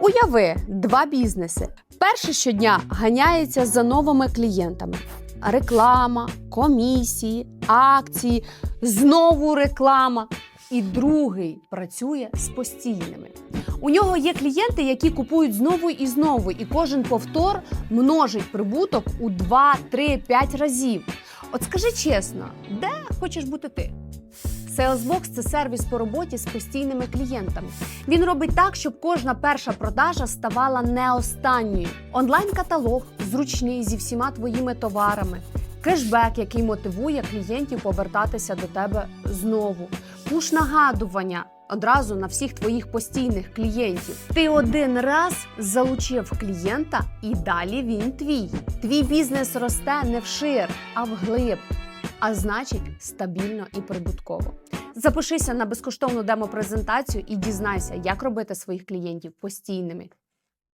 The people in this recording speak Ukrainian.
Уяви два бізнеси. Перший щодня ганяється за новими клієнтами. Реклама, комісії, акції, знову реклама. І другий працює з постійними. У нього є клієнти, які купують знову і знову, і кожен повтор множить прибуток у 2, 3, 5 разів. От скажи чесно, де хочеш бути ти? Salesbox – це сервіс по роботі з постійними клієнтами. Він робить так, щоб кожна перша продажа ставала не останньою. Онлайн-каталог зручний зі всіма твоїми товарами. Кешбек, який мотивує клієнтів повертатися до тебе знову. Пуш нагадування одразу на всіх твоїх постійних клієнтів. Ти один раз залучив клієнта, і далі він твій. Твій бізнес росте не вшир, а вглиб, а значить стабільно і прибутково. Запишися на безкоштовну демо-презентацію і дізнайся, як робити своїх клієнтів постійними.